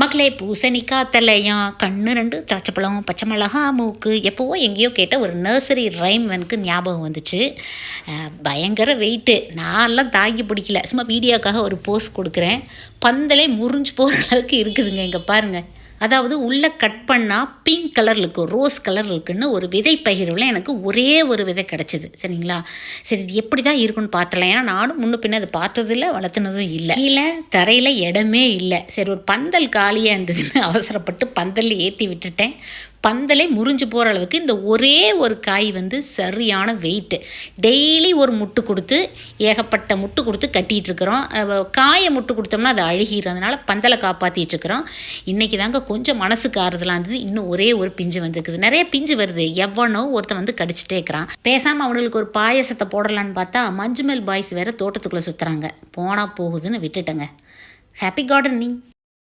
மக்களே பூசணிக்காய் தலையாம் கண்ணு ரெண்டு திராட்சைப்பழம் பச்சை மிளகா மூக்கு. எப்போவோ எங்கேயோ கேட்ட ஒரு நர்சரி ரைம் எனக்கு ஞாபகம் வந்துச்சு. பயங்கர வெயிட்டு நான்லாம் தாங்கி பிடிக்கல. சும்மா வீடியோக்காக ஒரு போஸ் கொடுக்குறேன். பந்தலே முறிஞ்சு போகிற அளவுக்கு இருக்குதுங்க இங்கே பாருங்கள் அதாவது உள்ளே கட் பண்ணால் பிங்க் கலர் இருக்கும் ரோஸ் கலர் இருக்குன்னு ஒரு விதை பகிர்வில் எனக்கு ஒரே ஒரு விதை கிடச்சிது சரிங்களா? சரி இது எப்படி தான் இருக்குன்னு பார்த்தலாம் ஏன்னா நானும் முன்ன பின்ன அதை பார்த்ததில்ல வளர்த்துனதும் இல்லை. கீழே தரையில் இடமே இல்லை. சரி ஒரு பந்தல் காலியாக இருந்ததுன்னு அவசரப்பட்டு பந்தலில் ஏற்றி விட்டுட்டேன். பந்தலே முறிஞ்சு போகிற அளவுக்கு இந்த ஒரே ஒரு காய் வந்து சரியான வெயிட்டு டெய்லி ஒரு முட்டு கொடுத்து ஏகப்பட்ட முட்டு கொடுத்து கட்டிகிட்ருக்குறோம் காயை முட்டு கொடுத்தோம்னா அது அழுகிடும் பந்தலை காப்பாற்றிட்டு இருக்கிறோம் இன்றைக்கி தாங்க கொஞ்சம் மனசுக்கு ஆறுதலாக இருந்தது. இன்னும் ஒரே ஒரு பிஞ்சு வந்துருக்குது. நிறைய பிஞ்சு வருது. எவ்வளோ ஒருத்தன் வந்து கடிச்சிட்டே இருக்கிறான். பேசாமல் அவனுங்களுக்கு ஒரு பாயசத்தை போடலான்னு பார்த்தா மஞ்சுமெல் பாய்ஸ் வேறு தோட்டத்துக்குள்ளே சுற்றுறாங்க போனால் போகுதுன்னு விட்டுட்டேங்க. Happy gardening